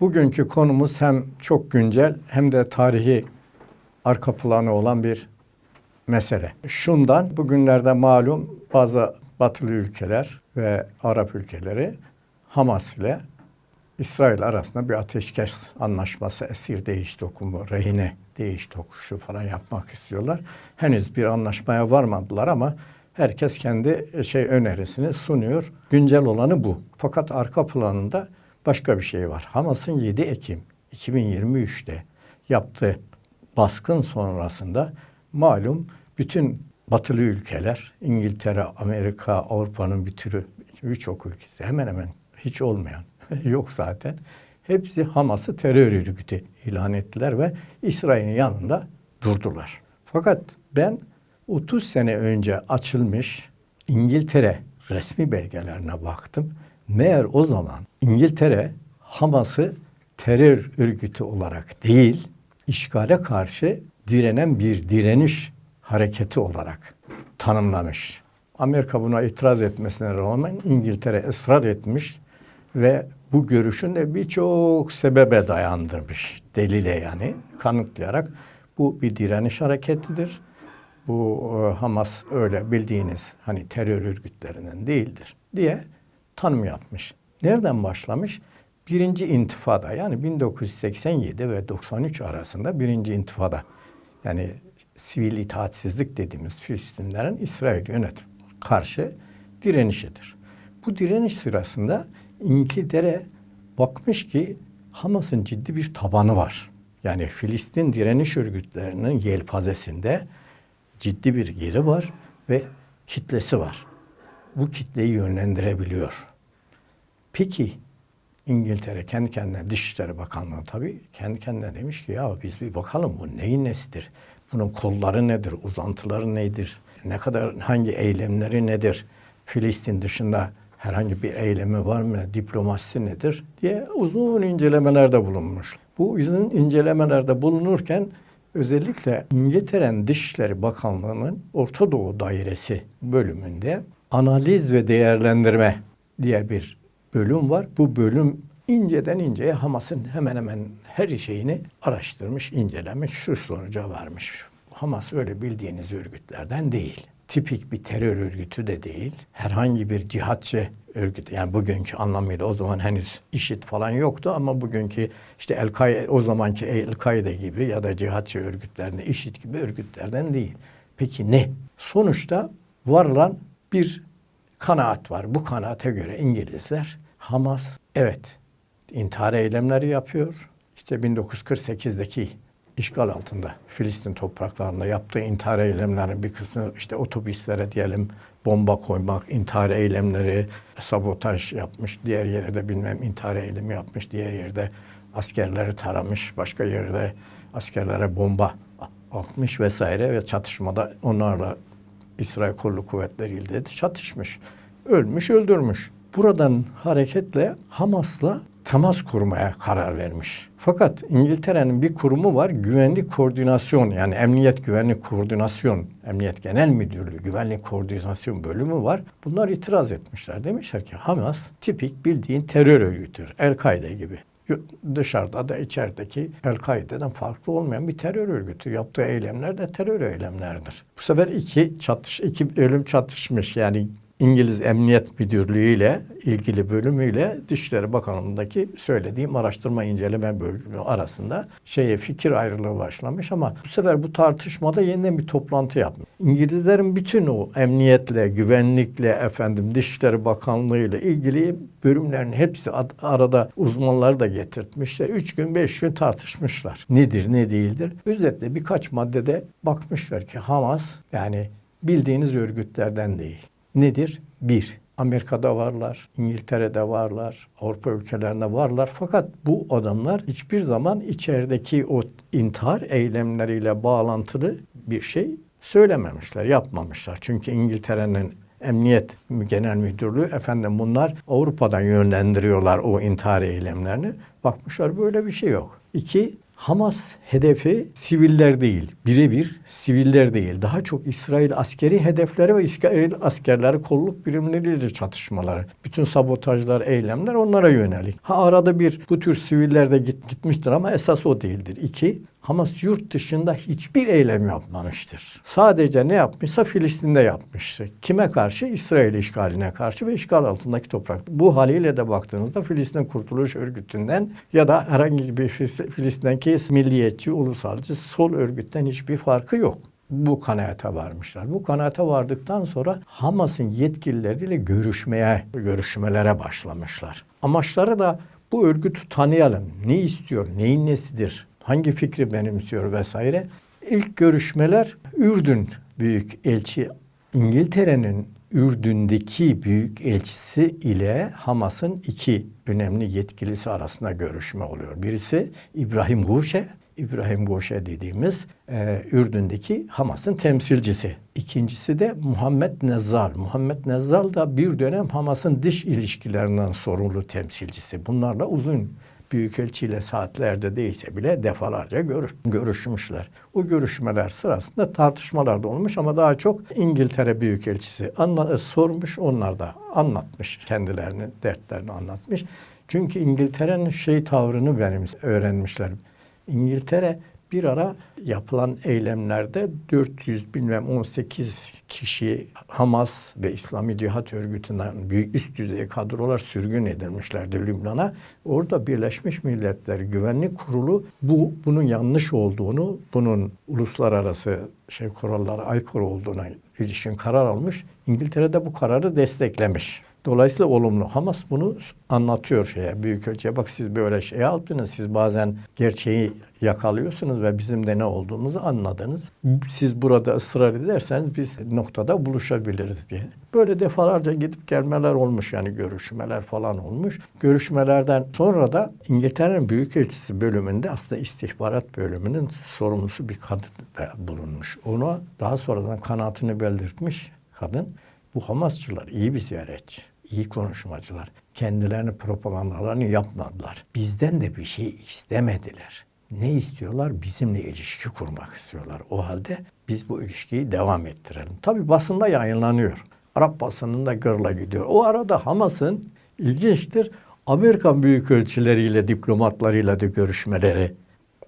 Bugünkü konumuz hem çok güncel hem de tarihi arka planı olan bir mesele. Şundan bugünlerde malum bazı batılı ülkeler ve Arap ülkeleri Hamas ile İsrail arasında bir ateşkes anlaşması, esir değiş dokumu, rehine değiş tokuşu falan yapmak istiyorlar. Henüz bir anlaşmaya varmadılar ama herkes kendi şey önerisini sunuyor. Güncel olanı bu. Fakat arka planında başka bir şey var. Hamas'ın 7 Ekim 2023'te yaptığı baskın sonrasında malum bütün batılı ülkeler, İngiltere, Amerika, Avrupa'nın bir türü, birçok ülkesi hemen hemen hiç olmayan yok zaten. Hepsi Hamas'ı terör örgütü ilan ettiler ve İsrail'in yanında durdular. Fakat ben 30 sene önce açılmış İngiltere resmi belgelerine baktım. Meğer o zaman İngiltere Hamas'ı terör örgütü olarak değil, işgale karşı direnen bir direniş hareketi olarak tanımlamış. Amerika buna itiraz etmesine rağmen İngiltere ısrar etmiş ve bu görüşün de birçok sebebe dayandırmış. Delile yani kanıtlayarak bu bir direniş hareketidir. Bu e, Hamas öyle bildiğiniz hani terör örgütlerinden değildir diye tanım yapmış. Nereden başlamış? Birinci intifada yani 1987 ve 93 arasında birinci intifada yani sivil itaatsizlik dediğimiz Filistinlerin İsrail yönetim karşı direnişidir. Bu direniş sırasında İngiltere bakmış ki Hamas'ın ciddi bir tabanı var. Yani Filistin direniş örgütlerinin yelpazesinde ciddi bir yeri var ve kitlesi var. Bu kitleyi yönlendirebiliyor. Peki İngiltere kendi kendine Dışişleri Bakanlığı tabii kendi kendine demiş ki ya biz bir bakalım bu neyin nesidir? Bunun kolları nedir? Uzantıları nedir? Ne kadar hangi eylemleri nedir? Filistin dışında herhangi bir eylemi var mı? Diplomasisi nedir? diye uzun incelemelerde bulunmuş. Bu uzun incelemelerde bulunurken özellikle İngiltere'nin Dışişleri Bakanlığı'nın Orta Doğu Dairesi bölümünde analiz ve değerlendirme diye bir bölüm var. Bu bölüm inceden inceye Hamas'ın hemen hemen her şeyini araştırmış, incelemiş, şu sonuca varmış. Hamas öyle bildiğiniz örgütlerden değil. Tipik bir terör örgütü de değil. Herhangi bir cihatçı örgütü. Yani bugünkü anlamıyla o zaman henüz işit falan yoktu ama bugünkü işte El Kaide, o zamanki El Kaide gibi ya da cihatçı örgütlerinde işit gibi örgütlerden değil. Peki ne? Sonuçta varılan bir kanaat var. Bu kanaate göre İngilizler Hamas evet intihar eylemleri yapıyor. İşte 1948'deki işgal altında Filistin topraklarında yaptığı intihar eylemlerinin bir kısmı işte otobüslere diyelim bomba koymak, intihar eylemleri, sabotaj yapmış. Diğer yerde bilmem intihar eylemi yapmış. Diğer yerde askerleri taramış. Başka yerde askerlere bomba atmış vesaire ve çatışmada onlarla İsrail Kolluk Kuvvetleri'yle de çatışmış. Ölmüş, öldürmüş. Buradan hareketle Hamas'la temas kurmaya karar vermiş. Fakat İngiltere'nin bir kurumu var. Güvenlik koordinasyon yani Emniyet Güvenlik Koordinasyon, Emniyet Genel Müdürlüğü Güvenlik Koordinasyon bölümü var. Bunlar itiraz etmişler. Demişler ki Hamas tipik bildiğin terör örgütüdür. El-Kaide gibi dışarıda da içerideki El-Kaide'den farklı olmayan bir terör örgütü. Yaptığı eylemler de terör eylemleridir. Bu sefer iki çatış, iki ölüm çatışmış. Yani İngiliz Emniyet Müdürlüğü ile ilgili bölümüyle Dışişleri Bakanlığı'ndaki söylediğim araştırma inceleme bölümü arasında şeye fikir ayrılığı başlamış ama bu sefer bu tartışmada yeniden bir toplantı yapmış. İngilizlerin bütün o emniyetle, güvenlikle, efendim Dışişleri Bakanlığı ile ilgili bölümlerin hepsi arada uzmanları da getirtmişler. Üç gün, beş gün tartışmışlar. Nedir, ne değildir? Özetle birkaç maddede bakmışlar ki Hamas yani bildiğiniz örgütlerden değil nedir? Bir, Amerika'da varlar, İngiltere'de varlar, Avrupa ülkelerinde varlar. Fakat bu adamlar hiçbir zaman içerideki o intihar eylemleriyle bağlantılı bir şey söylememişler, yapmamışlar. Çünkü İngiltere'nin Emniyet Genel Müdürlüğü efendim bunlar Avrupa'dan yönlendiriyorlar o intihar eylemlerini. Bakmışlar böyle bir şey yok. İki, Hamas hedefi siviller değil, birebir siviller değil. Daha çok İsrail askeri hedefleri ve İsrail askerleri kolluk birimleriyle çatışmaları. Bütün sabotajlar, eylemler onlara yönelik. Ha arada bir bu tür siviller de git, gitmiştir ama esas o değildir. İki, Hamas yurt dışında hiçbir eylem yapmamıştır. Sadece ne yapmışsa Filistin'de yapmıştır. Kime karşı? İsrail işgaline karşı ve işgal altındaki toprak. Bu haliyle de baktığınızda Filistin Kurtuluş Örgütü'nden ya da herhangi bir Filistin'deki milliyetçi, ulusalcı sol örgütten hiçbir farkı yok. Bu kanaate varmışlar. Bu kanaate vardıktan sonra Hamas'ın yetkilileriyle görüşmeye, görüşmelere başlamışlar. Amaçları da bu örgütü tanıyalım. Ne istiyor, neyin nesidir, hangi fikri benimsiyor vesaire. İlk görüşmeler Ürdün Büyük Elçi İngiltere'nin Ürdün'deki büyük elçisi ile Hamas'ın iki önemli yetkilisi arasında görüşme oluyor. Birisi İbrahim Guşe, İbrahim Guşe dediğimiz e, Ürdün'deki Hamas'ın temsilcisi. İkincisi de Muhammed Nezzal. Muhammed Nezzal da bir dönem Hamas'ın dış ilişkilerinden sorumlu temsilcisi. Bunlarla uzun Büyükelçiyle saatlerce değilse bile defalarca görüş, görüşmüşler. Bu görüşmeler sırasında tartışmalar da olmuş ama daha çok İngiltere Büyükelçisi anla, sormuş, onlar da anlatmış kendilerinin dertlerini anlatmış. Çünkü İngiltere'nin şey tavrını benim öğrenmişler. İngiltere bir ara yapılan eylemlerde 400 bilmem 18 kişi Hamas ve İslami Cihat Örgütü'nden büyük üst düzey kadrolar sürgün edilmişlerdi Lübnan'a. Orada Birleşmiş Milletler Güvenlik Kurulu bu bunun yanlış olduğunu, bunun uluslararası şey kurallara aykırı olduğuna ilişkin karar almış. İngiltere de bu kararı desteklemiş. Dolayısıyla olumlu. Hamas bunu anlatıyor şeye, büyükelçiye. Bak siz böyle şey yaptınız, siz bazen gerçeği yakalıyorsunuz ve bizim de ne olduğumuzu anladınız. Siz burada ısrar ederseniz biz noktada buluşabiliriz diye. Böyle defalarca gidip gelmeler olmuş yani görüşmeler falan olmuş. Görüşmelerden sonra da İngiltere'nin Büyükelçisi bölümünde aslında istihbarat bölümünün sorumlusu bir kadın da bulunmuş. Ona daha sonradan kanaatini belirtmiş kadın. Bu Hamasçılar iyi bir ziyaretçi, iyi konuşmacılar. Kendilerini propagandalarını yapmadılar. Bizden de bir şey istemediler. Ne istiyorlar? Bizimle ilişki kurmak istiyorlar. O halde biz bu ilişkiyi devam ettirelim. Tabi basında yayınlanıyor. Arap basınında gırla gidiyor. O arada Hamas'ın ilginçtir Amerikan büyükelçileriyle, diplomatlarıyla da görüşmeleri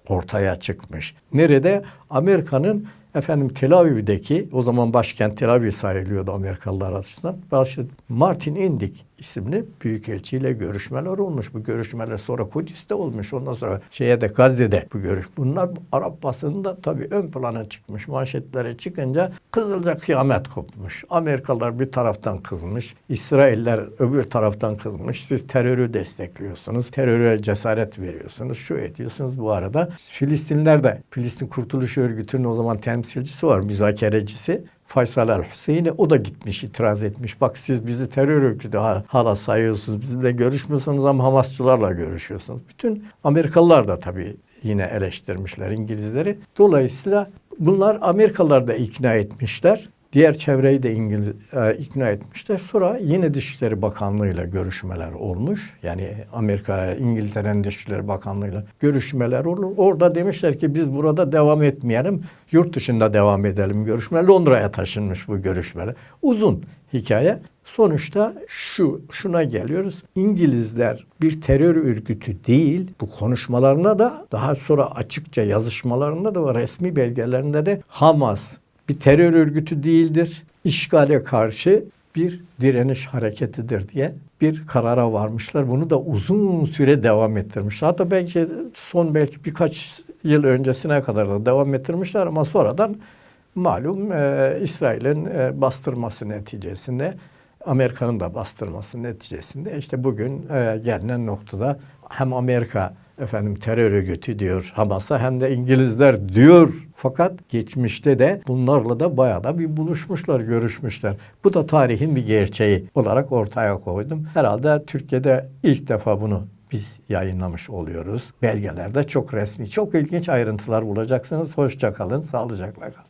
ortaya çıkmış. Nerede? Amerika'nın efendim Tel Aviv'deki o zaman başkent Tel Aviv sayılıyordu Amerikalılar açısından. Başı Martin Indik isimli büyükelçiyle görüşmeler olmuş. Bu görüşmeler sonra Kudüs'te olmuş. Ondan sonra şeye de Gazze'de bu görüş. Bunlar Arap basınında tabii ön plana çıkmış. Manşetlere çıkınca kızılca kıyamet kopmuş. Amerikalılar bir taraftan kızmış. İsrailler öbür taraftan kızmış. Siz terörü destekliyorsunuz. Teröre cesaret veriyorsunuz. Şu ediyorsunuz. Bu arada Filistinler de Filistin Kurtuluş Örgütü'nün o zaman temsilcisi var. Müzakerecisi. Faysal El Hüseyin'e o da gitmiş itiraz etmiş. Bak siz bizi terör örgütü ha- hala sayıyorsunuz. Bizimle görüşmüyorsunuz ama Hamasçılarla görüşüyorsunuz. Bütün Amerikalılar da tabii yine eleştirmişler İngilizleri. Dolayısıyla bunlar Amerikalılar da ikna etmişler. Diğer çevreyi de İngiliz e, ikna etmişler. Sonra yine Dışişleri Bakanlığı'yla görüşmeler olmuş. Yani Amerika, İngiltere'nin Dışişleri Bakanlığı'yla görüşmeler olur. Orada demişler ki biz burada devam etmeyelim. Yurt dışında devam edelim görüşme. Londra'ya taşınmış bu görüşmeler. Uzun hikaye. Sonuçta şu şuna geliyoruz. İngilizler bir terör örgütü değil. Bu konuşmalarında da daha sonra açıkça yazışmalarında da ve resmi belgelerinde de Hamas bir terör örgütü değildir. İşgale karşı bir direniş hareketidir diye bir karara varmışlar. Bunu da uzun süre devam ettirmişler. Hatta belki son belki birkaç yıl öncesine kadar da devam ettirmişler ama sonradan malum e, İsrail'in e, bastırması neticesinde Amerika'nın da bastırması neticesinde işte bugün e, gelinen noktada hem Amerika efendim terör örgütü diyor Hamas'a hem de İngilizler diyor. Fakat geçmişte de bunlarla da bayağı da bir buluşmuşlar, görüşmüşler. Bu da tarihin bir gerçeği olarak ortaya koydum. Herhalde Türkiye'de ilk defa bunu biz yayınlamış oluyoruz. Belgelerde çok resmi, çok ilginç ayrıntılar bulacaksınız. Hoşça kalın, sağlıcakla kalın.